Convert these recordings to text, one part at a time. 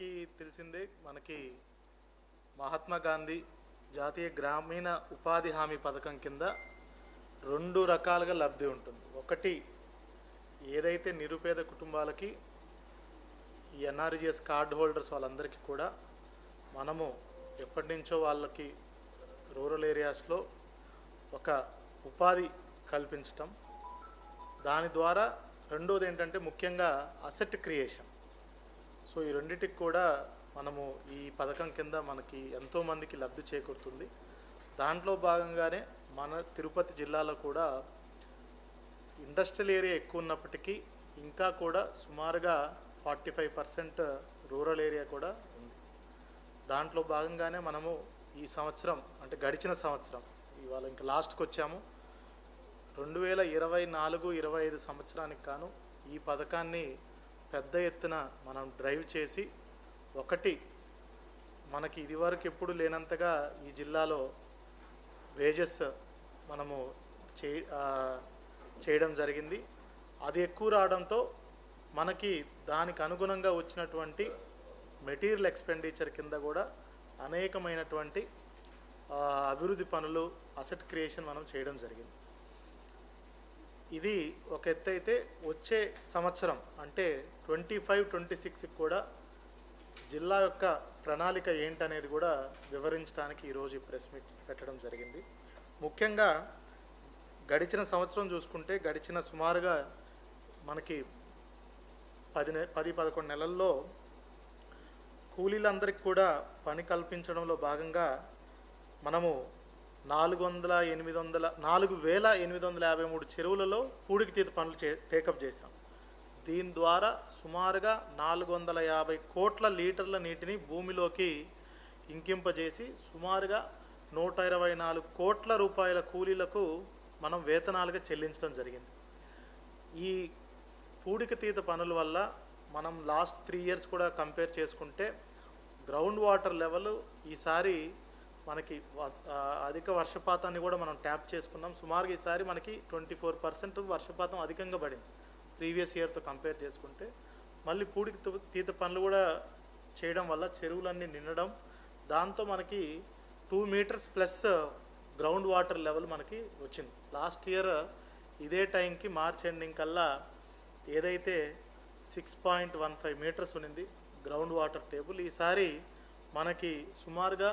అందరికీ తెలిసిందే మనకి మహాత్మా గాంధీ జాతీయ గ్రామీణ ఉపాధి హామీ పథకం కింద రెండు రకాలుగా లబ్ధి ఉంటుంది. ఒకటి ఏదైతే నిరుపేద కుటుంబాలకి ఈ ఎన్ఆర్జిఎస్ కార్డ్ హోల్డర్స్ వాళ్ళందరికీ కూడా మనము ఎప్పటి నుంచో వాళ్ళకి రూరల్ ఏరియాస్లో ఒక ఉపాధి కల్పించటం. దాని ద్వారా రెండోది ఏంటంటే ముఖ్యంగా అసెట్ క్రియేషన్. సో ఈ రెండింటికి కూడా మనము ఈ పథకం కింద మనకి ఎంతోమందికి లబ్ధి చేకూరుతుంది. దాంట్లో భాగంగానే మన తిరుపతి జిల్లాలో కూడా ఇండస్ట్రియల్ ఏరియా ఎక్కువ ఉన్నప్పటికీ ఇంకా కూడా సుమారుగా forty five percent rural area కూడా ఉంది దాంట్లో భాగంగానే మనము ఈ సంవత్సరం అంటే గడిచిన సంవత్సరం ఇవాళ ఇంకా లాస్ట్కి వచ్చాము. రెండు వేల ఇరవై నాలుగు ఇరవై ఐదు సంవత్సరానికి కాను ఈ పథకాన్ని పెద్ద ఎత్తున మనం డ్రైవ్ చేసి ఒకటి మనకి ఇదివరకు ఎప్పుడు లేనంతగా ఈ జిల్లాలో వేజెస్ మనము చే చేయడం జరిగింది. అది ఎక్కువ రావడంతో మనకి దానికి అనుగుణంగా వచ్చినటువంటి మెటీరియల్ ఎక్స్పెండిచర్ కింద కూడా అనేకమైనటువంటి అభివృద్ధి పనులు అసెట్ క్రియేషన్ మనం చేయడం జరిగింది. ఇది ఒక ఎత్తు అయితే వచ్చే సంవత్సరం అంటే ట్వంటీ ఫైవ్ ట్వంటీ సిక్స్కి కూడా జిల్లా యొక్క ప్రణాళిక ఏంటనేది కూడా వివరించడానికి ఈరోజు ఈ ప్రెస్ మీట్ పెట్టడం జరిగింది. ముఖ్యంగా గడిచిన సంవత్సరం చూసుకుంటే గడిచిన సుమారుగా మనకి పది నె పది పదకొండు నెలల్లో కూలీలందరికీ కూడా పని కల్పించడంలో భాగంగా మనము నాలుగు వందల ఎనిమిది వందల నాలుగు వేల ఎనిమిది వందల యాభై మూడు చెరువులలో పూడికి తీత పనులు చే టేకప్ చేశాం. దీని ద్వారా సుమారుగా నాలుగు వందల యాభై కోట్ల లీటర్ల నీటిని భూమిలోకి ఇంకింపజేసి సుమారుగా నూట ఇరవై నాలుగు కోట్ల రూపాయల కూలీలకు మనం వేతనాలుగా చెల్లించడం జరిగింది. ఈ పూడిక తీత పనుల వల్ల మనం లాస్ట్ త్రీ ఇయర్స్ కూడా కంపేర్ చేసుకుంటే గ్రౌండ్ వాటర్ లెవెల్ ఈసారి మనకి అధిక వర్షపాతాన్ని కూడా మనం ట్యాప్ చేసుకున్నాం. సుమారుగా ఈసారి మనకి ట్వంటీ ఫోర్ పర్సెంట్ వర్షపాతం అధికంగా పడింది ప్రీవియస్ ఇయర్తో కంపేర్ చేసుకుంటే. మళ్ళీ పూడికి తీత పనులు కూడా చేయడం వల్ల చెరువులన్నీ నిండడం దాంతో మనకి two metres plus ground water level మనకి వచ్చింది. లాస్ట్ ఇయర్ ఇదే టైంకి మార్చ్ ఎండింగ్ కల్లా ఏదైతే six point one five metres ఉన్నింది గ్రౌండ్ వాటర్ టేబుల్ ఈసారి మనకి సుమారుగా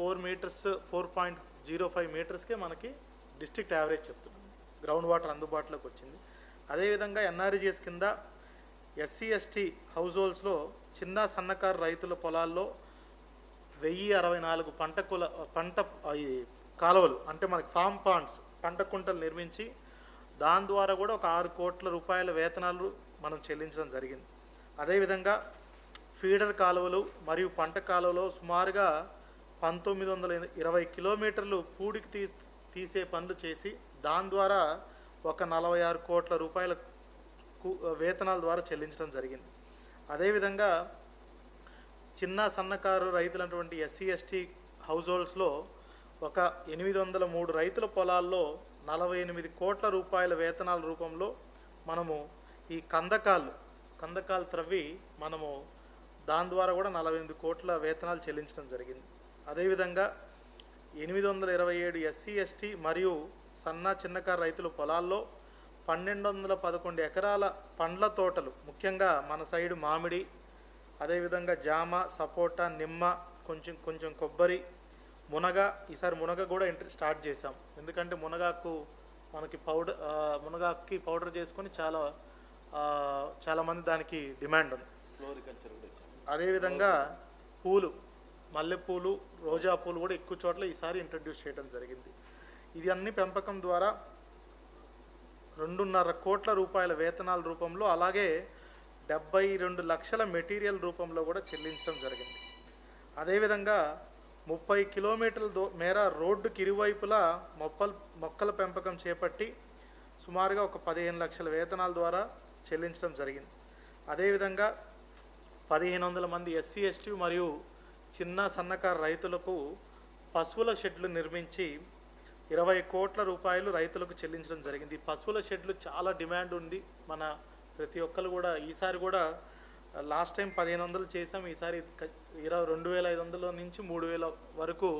four metres four point zero five మీటర్స్కే మనకి డిస్ట్రిక్ట్ యావరేజ్ చెప్తున్నాం. గ్రౌండ్ వాటర్ అందుబాటులోకి వచ్చింది. అదేవిధంగా ఎన్ఆర్జీఎస్ కింద ఎస్సీ ఎస్టీ హౌస్ హోల్డ్స్లో చిన్న సన్నకారు రైతుల పొలాల్లో వెయ్యి అరవై నాలుగు పంట కుల పంట కాలువలు అంటే మనకి ఫామ్ పాండ్స్ పంట కుంటలు నిర్మించి దాని ద్వారా కూడా ఒక ఆరు కోట్ల రూపాయల వేతనాలు మనం చెల్లించడం జరిగింది. అదేవిధంగా ఫీడర్ కాలువలు మరియు పంట కాలువలో సుమారుగా పంతొమ్మిది వందల ఇరవై కిలోమీటర్లు పూడికి తీ తీసే పనులు చేసి దాని ద్వారా ఒక నలభై ఆరు కోట్ల రూపాయల వేతనాల ద్వారా చెల్లించడం జరిగింది. అదేవిధంగా చిన్న సన్నకారు రైతులటువంటి ఎస్సీ ఎస్టీ హౌస్ హోల్డ్స్లో ఒక ఎనిమిది వందల మూడు రైతుల పొలాల్లో నలభై ఎనిమిది కోట్ల రూపాయల వేతనాల రూపంలో మనము ఈ కందకాలు కందకాలు త్రవ్వి మనము దాని ద్వారా కూడా నలభై ఎనిమిది కోట్ల వేతనాలు చెల్లించడం జరిగింది. అదేవిధంగా ఎనిమిది వందల ఇరవై ఏడు ఎస్సీ ఎస్టీ మరియు సన్న చిన్నకారు రైతుల పొలాల్లో పన్నెండు వందల పదకొండు ఎకరాల పండ్ల తోటలు ముఖ్యంగా మన సైడు మామిడి అదేవిధంగా జామ సపోటా నిమ్మ కొంచెం కొంచెం కొబ్బరి మునగ ఈసారి మునగ కూడా ఇంటర్ స్టార్ట్ చేసాం ఎందుకంటే మునగాకు మనకి పౌడర్ మునగాకుకి పౌడర్ చేసుకొని చాలా చాలామంది దానికి డిమాండ్ ఉంది. అదేవిధంగా పూలు మల్లెపూలు రోజా పూలు కూడా ఎక్కువ చోట్ల ఈసారి ఇంట్రడ్యూస్ చేయడం జరిగింది. ఇది అన్ని పెంపకం ద్వారా రెండున్నర కోట్ల రూపాయల వేతనాల రూపంలో అలాగే డెబ్బై రెండు లక్షల మెటీరియల్ రూపంలో కూడా చెల్లించడం జరిగింది. అదేవిధంగా ముప్పై కిలోమీటర్ల దో మేర రోడ్డుకి ఇరువైపులా మొక్కలు మొక్కల పెంపకం చేపట్టి సుమారుగా ఒక పదిహేను లక్షల వేతనాల ద్వారా చెల్లించడం జరిగింది. అదేవిధంగా పదిహేను వందల మంది ఎస్సీ ఎస్టీ మరియు చిన్న సన్నకారు రైతులకు పశువుల షెడ్లు నిర్మించి ఇరవై కోట్ల రూపాయలు రైతులకు చెల్లించడం జరిగింది. ఈ పశువుల షెడ్లు చాలా డిమాండ్ ఉంది. మన ప్రతి ఒక్కరు కూడా ఈసారి కూడా లాస్ట్ టైం పదిహేను వందలు చేసాం ఈసారి ఇరవై రెండు వేల ఐదు వందల నుంచి మూడు వేల వరకు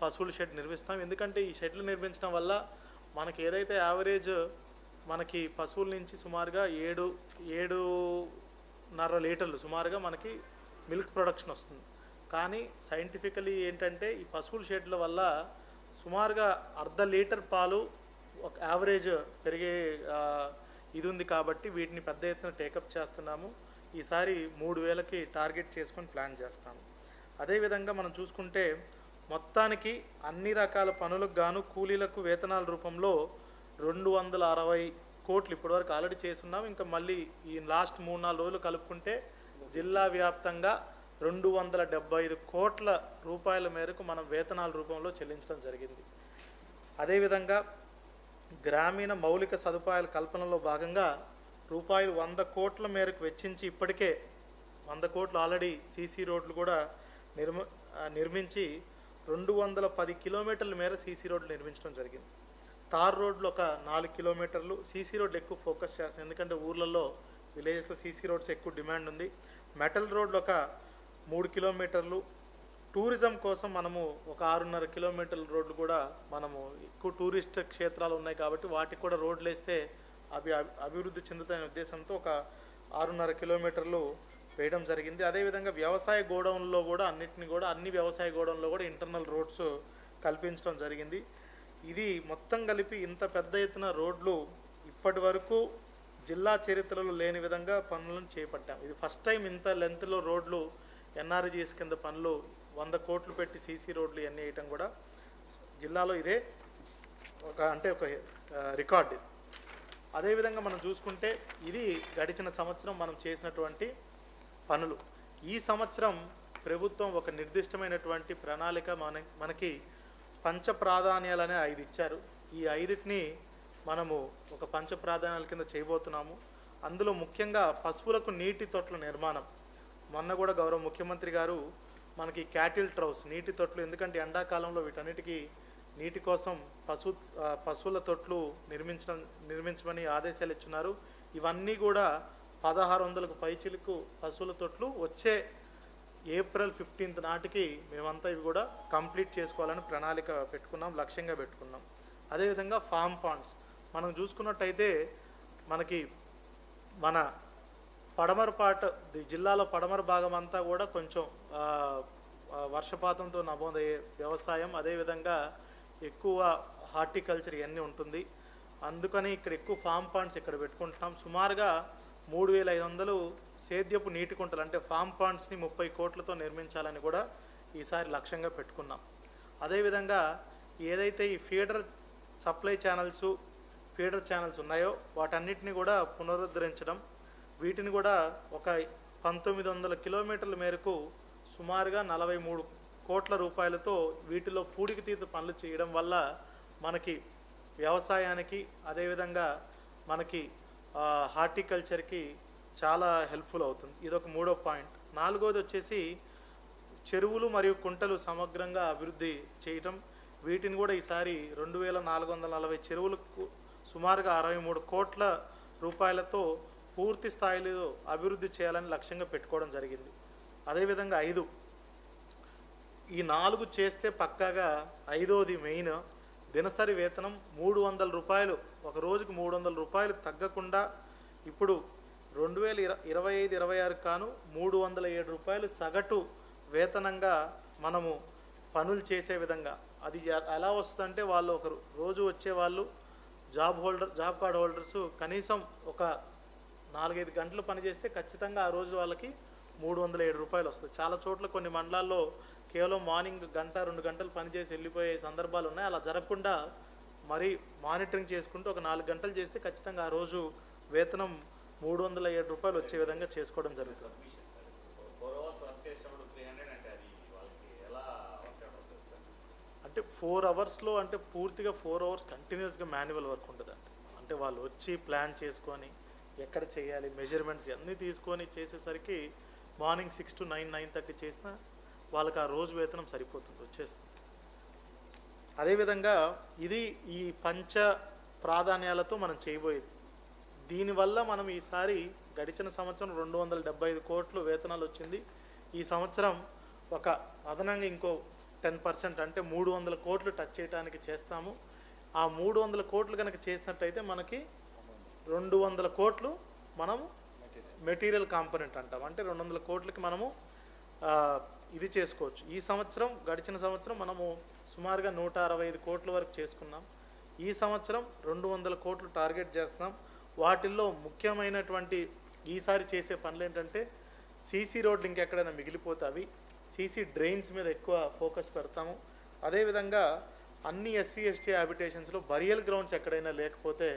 పశువుల షెడ్ నిర్మిస్తాం. ఎందుకంటే ఈ షెడ్లు నిర్మించడం వల్ల మనకి ఏదైతే యావరేజ్ మనకి పశువుల నుంచి సుమారుగా ఏడు ఏడున్నర లీటర్లు సుమారుగా మనకి మిల్క్ ప్రొడక్షన్ వస్తుంది. కానీ సైంటిఫికలీ ఏంటంటే ఈ పశువుల షెడ్ల వల్ల సుమారుగా అర్ధ లీటర్ పాలు ఒక యావరేజ్ పెరిగే ఇది ఉంది కాబట్టి వీటిని పెద్ద ఎత్తున టేకప్ చేస్తున్నాము. ఈసారి మూడు వేలకి టార్గెట్ చేసుకొని ప్లాన్ చేస్తాము. అదేవిధంగా మనం చూసుకుంటే మొత్తానికి అన్ని రకాల పనులకు గాను కూలీలకు వేతనాల రూపంలో రెండు వందల అరవై కోట్లు ఇప్పటివరకు ఆల్రెడీ చేస్తున్నాం. ఇంకా మళ్ళీ ఈ లాస్ట్ మూడు నాలుగు రోజులు కలుపుకుంటే జిల్లా వ్యాప్తంగా రెండు వందల డెబ్బై ఐదు కోట్ల రూపాయల మేరకు మనం వేతనాల రూపంలో చెల్లించడం జరిగింది. అదేవిధంగా గ్రామీణ మౌలిక సదుపాయాల కల్పనలో భాగంగా రూపాయలు వంద కోట్ల మేరకు వెచ్చించి ఇప్పటికే వంద కోట్లు ఆల్రెడీ సీసీ రోడ్లు కూడా నిర్మ నిర్మించి రెండు వందల పది కిలోమీటర్ల మేర సీసీ రోడ్లు నిర్మించడం జరిగింది. తార్ రోడ్లు ఒక నాలుగు కిలోమీటర్లు సీసీ రోడ్లు ఎక్కువ ఫోకస్ చేస్తాం ఎందుకంటే ఊర్లలో విలేజెస్లో సీసీ రోడ్స్ ఎక్కువ డిమాండ్ ఉంది. మెటల్ రోడ్లు ఒక మూడు కిలోమీటర్లు. టూరిజం కోసం మనము ఒక ఆరున్నర కిలోమీటర్ల రోడ్లు కూడా మనము ఎక్కువ టూరిస్ట్ క్షేత్రాలు ఉన్నాయి కాబట్టి వాటికి కూడా రోడ్లు వేస్తే అవి అభి- అభివృద్ధి చెందుతాయనే ఉద్దేశంతో ఒక ఆరున్నర కిలోమీటర్లు వేయడం జరిగింది. అదేవిధంగా వ్యవసాయ గోడౌన్లో కూడా అన్నిటిని కూడా అన్ని వ్యవసాయ గోడౌన్లో కూడా ఇంటర్నల్ రోడ్స్ కల్పించడం జరిగింది. ఇది మొత్తం కలిపి ఇంత పెద్ద ఎత్తున రోడ్లు ఇప్పటి వరకు జిల్లా చరిత్రలో లేని విధంగా పనులను చేపట్టాం. ఇది ఫస్ట్ టైం ఇంత లెంత్లో రోడ్లు ఎన్ఆర్జీఎస్ కింద పనులు వంద కోట్లు పెట్టి సీసీ రోడ్లు ఇవన్నీ వేయటం కూడా జిల్లాలో ఇదే ఒక అంటే ఒక రికార్డ్. ఇది అదేవిధంగా మనం చూసుకుంటే ఇది గడిచిన సంవత్సరం మనం చేసినటువంటి పనులు. ఈ సంవత్సరం ప్రభుత్వం ఒక నిర్దిష్టమైనటువంటి ప్రణాళిక మన మనకి పంచ ప్రాధాన్యాలనే ఐదు ఇచ్చారు. ఈ ఐదుటిని మనము ఒక పంచ ప్రాధాన్యాల కింద చేయబోతున్నాము. అందులో ముఖ్యంగా పశువులకు నీటి తొట్ల నిర్మాణం. మొన్న కూడా గౌరవ ముఖ్యమంత్రి గారు మనకి క్యాటిల్ ట్రౌస్ నీటి తొట్లు ఎందుకంటే ఎండాకాలంలో వీటన్నిటికీ నీటి కోసం పశు పశువుల తొట్లు నిర్మించడం నిర్మించమని ఆదేశాలు ఇచ్చున్నారు. ఇవన్నీ కూడా పదహారు వందలకు పైచిలకు పశువుల తొట్లు వచ్చే ఏప్రిల్ ఫిఫ్టీన్త్ నాటికి మేమంతా ఇవి కూడా కంప్లీట్ చేసుకోవాలని ప్రణాళిక పెట్టుకున్నాం లక్ష్యంగా పెట్టుకున్నాం. అదేవిధంగా ఫామ్ పాండ్స్ మనం చూసుకున్నట్టయితే మనకి మన పడమర పాట ది- జిల్లాలో పడమర భాగం అంతా కూడా కొంచెం వర్షపాతంతో నమోదయ్యే వ్యవసాయం. అదేవిధంగా ఎక్కువ హార్టికల్చర్ ఇవన్నీ ఉంటుంది. అందుకని ఇక్కడ ఎక్కువ ఫామ్ పాండ్స్ ఇక్కడ పెట్టుకుంటున్నాం. సుమారుగా మూడు వేల ఐదు వందలు సేద్యపు నీటి కుంటలు అంటే ఫామ్ పాండ్స్ని ముప్పై కోట్లతో నిర్మించాలని కూడా ఈసారి లక్ష్యంగా పెట్టుకున్నాం. అదేవిధంగా ఏదైతే ఈ feeder supply channels feeder channels ఉన్నాయో వాటన్నిటిని కూడా పునరుద్ధరించడం వీటిని కూడా ఒక పంతొమ్మిది వందల కిలోమీటర్ల మేరకు సుమారుగా నలభై మూడు కోట్ల రూపాయలతో వీటిలో పూడికి తీత పనులు చేయడం వల్ల మనకి వ్యవసాయానికి అదేవిధంగా మనకి హార్టికల్చర్కి చాలా హెల్ప్ఫుల్ అవుతుంది. ఇదొక మూడో పాయింట్. నాలుగోది వచ్చేసి చెరువులు మరియు కుంటలు సమగ్రంగా అభివృద్ధి చేయటం. వీటిని కూడా ఈసారి రెండు వేల నాలుగు వందల నలభై చెరువులకు సుమారుగా అరవై మూడు కోట్ల రూపాయలతో పూర్తి స్థాయిలో అభివృద్ధి చేయాలని లక్ష్యంగా పెట్టుకోవడం జరిగింది. అదేవిధంగా ఐదు. ఈ నాలుగు చేస్తే పక్కాగా ఐదోది మెయిన్. దినసరి వేతనం మూడు వందల రూపాయలు. ఒక రోజుకు మూడు వందల రూపాయలు తగ్గకుండా ఇప్పుడు రెండు వేల ఇర ఇరవై ఐదు ఇరవై ఆరు కాను మూడు వందల ఏడు రూపాయలు సగటు వేతనంగా మనము పనులు చేసే విధంగా. అది ఎలా వస్తుందంటే వాళ్ళు ఒక రోజు వచ్చే వాళ్ళు job holder job card holders కనీసం ఒక నాలుగైదు గంటలు పనిచేస్తే ఖచ్చితంగా ఆ రోజు వాళ్ళకి మూడు వందల ఏడు రూపాయలు వస్తుంది. చాలా చోట్ల కొన్ని మండలాల్లో కేవలం మార్నింగ్ గంట రెండు గంటలు పనిచేసి వెళ్ళిపోయే సందర్భాలు ఉన్నాయి. అలా జరగకుండా మరి మానిటరింగ్ చేసుకుంటూ ఒక నాలుగు గంటలు చేస్తే ఖచ్చితంగా ఆ రోజు వేతనం మూడు వందల ఏడు రూపాయలు వచ్చే విధంగా చేసుకోవడం జరుగుతుంది. అంటే సార్ అంటే ఫోర్ అవర్స్లో అంటే పూర్తిగా ఫోర్ అవర్స్ కంటిన్యూస్గా మాన్యువల్ వర్క్ ఉంటుందండి. అంటే వాళ్ళు వచ్చి ప్లాన్ చేసుకొని ఎక్కడ చేయాలి మెజర్మెంట్స్ అన్నీ తీసుకొని చేసేసరికి morning six to nine nine thirty చేసినా వాళ్ళకి ఆ రోజు వేతనం సరిపోతుంది వచ్చేస్తుంది. అదేవిధంగా ఇది ఈ పంచ ప్రాధాన్యాలతో మనం చేయబోయేది. దీనివల్ల మనం ఈసారి గడిచిన సంవత్సరం రెండు వందల డెబ్బై ఐదు కోట్లు వేతనాలు వచ్చింది. ఈ సంవత్సరం ఒక అదనంగా ఇంకో టెన్ పర్సెంట్ అంటే మూడు వందల కోట్లు టచ్ చేయడానికి చేస్తాము. ఆ మూడు వందల కోట్లు కనుక చేసినట్టయితే మనకి రెండు వందల కోట్లు మనము మెటీరియల్ కాంపోనెంట్ అంటాం. అంటే రెండు వందల కోట్లకి మనము ఇది చేసుకోవచ్చు. ఈ సంవత్సరం గడిచిన సంవత్సరం మనము సుమారుగా నూట అరవై ఐదు కోట్ల వరకు చేసుకున్నాం. ఈ సంవత్సరం రెండు వందల కోట్లు టార్గెట్ చేస్తున్నాం. వాటిల్లో ముఖ్యమైనటువంటి ఈసారి చేసే పనులు ఏంటంటే సీసీ రోడ్లు ఇంకెక్కడైనా మిగిలిపోతే అవి సీసీ డ్రైన్స్ మీద ఎక్కువ ఫోకస్ పెడతాము. అదేవిధంగా అన్ని ఎస్సీ ఎస్టీ హ్యాబిటేషన్స్లో బరియల్ గ్రౌండ్స్ ఎక్కడైనా లేకపోతే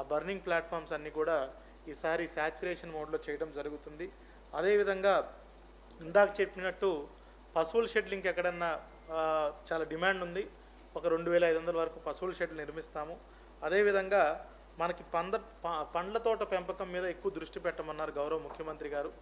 ఆ బర్నింగ్ ప్లాట్ఫామ్స్ అన్నీ కూడా ఈసారి శాచురేషన్ మోడ్లో చేయడం జరుగుతుంది. అదేవిధంగా ఇందాక చెప్పినట్టు పశువుల షెడ్లు ఇంకెక్కడన్నా చాలా డిమాండ్ ఉంది. ఒక రెండు వేల ఐదు వందల వరకు పశువుల షెడ్లు నిర్మిస్తాము. అదేవిధంగా మనకి పంద ప- పండ్ల తోట పెంపకం మీద ఎక్కువ దృష్టి పెట్టమన్నారు గౌరవ ముఖ్యమంత్రి గారు.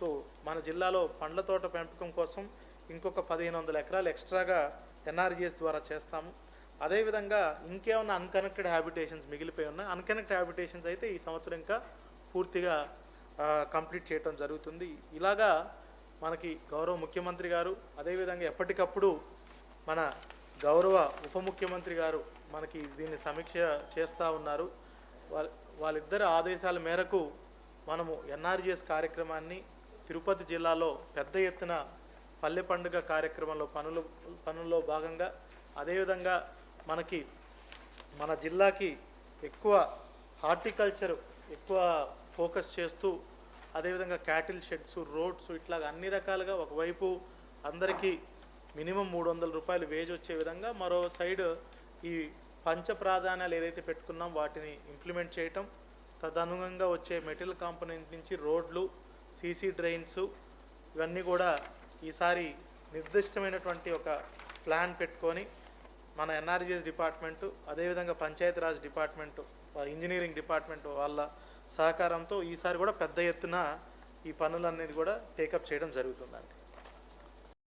సో మన జిల్లాలో పండ్ల తోట పెంపకం కోసం ఇంకొక పదిహేను వందల ఎకరాలు ఎక్స్ట్రాగా ఎన్ఆర్జీఎస్ ద్వారా చేస్తాము. అదేవిధంగా ఇంకేమైనా అన్కనెక్టెడ్ హ్యాబిటేషన్స్ మిగిలిపోయి ఉన్నాయి అన్కనెక్టెడ్ హ్యాబిటేషన్స్ అయితే ఈ సంవత్సరం ఇంకా పూర్తిగా కంప్లీట్ చేయడం జరుగుతుంది. ఇలాగా మనకి గౌరవ ముఖ్యమంత్రి గారు అదేవిధంగా ఎప్పటికప్పుడు మన గౌరవ ఉప ముఖ్యమంత్రి గారు మనకి దీన్ని సమీక్ష చేస్తూ ఉన్నారు. వాళ్ళ వాళ్ళిద్దరి ఆదేశాల మేరకు మనము ఎన్ఆర్జిఎస్ కార్యక్రమాన్ని తిరుపతి జిల్లాలో పెద్ద ఎత్తున పల్లె పండుగ కార్యక్రమంలో పనులు పనుల్లో భాగంగా అదేవిధంగా మనకి మన జిల్లాకి ఎక్కువ హార్టికల్చర్ ఎక్కువ ఫోకస్ చేస్తూ అదేవిధంగా క్యాటిల్ షెడ్స్ రోడ్స్ ఇట్లా అన్ని రకాలుగా ఒకవైపు అందరికీ మినిమం మూడు వందల రూపాయలు వేజ్ వచ్చే విధంగా మరో సైడ్ ఈ పంచ ప్రాధాన్యాలు ఏదైతే పెట్టుకున్నాం వాటిని ఇంప్లిమెంట్ చేయటం తదనుగుణంగా వచ్చే మెటీరియల్ కాంపోనెంట్ నుంచి రోడ్లు సీసీ డ్రైన్స్ ఇవన్నీ కూడా ఈసారి నిర్దిష్టమైనటువంటి ఒక ప్లాన్ పెట్టుకొని మన ఎన్ఆర్జీఎస్ డిపార్ట్మెంటు అదేవిధంగా పంచాయతీరాజ్ డిపార్ట్మెంటు ఇంజనీరింగ్ డిపార్ట్మెంట్ వాళ్ళ సహకారంతో ఈసారి కూడా పెద్ద ఎత్తున ఈ పనులనేది కూడా టేకప్ చేయడం జరుగుతుందండి.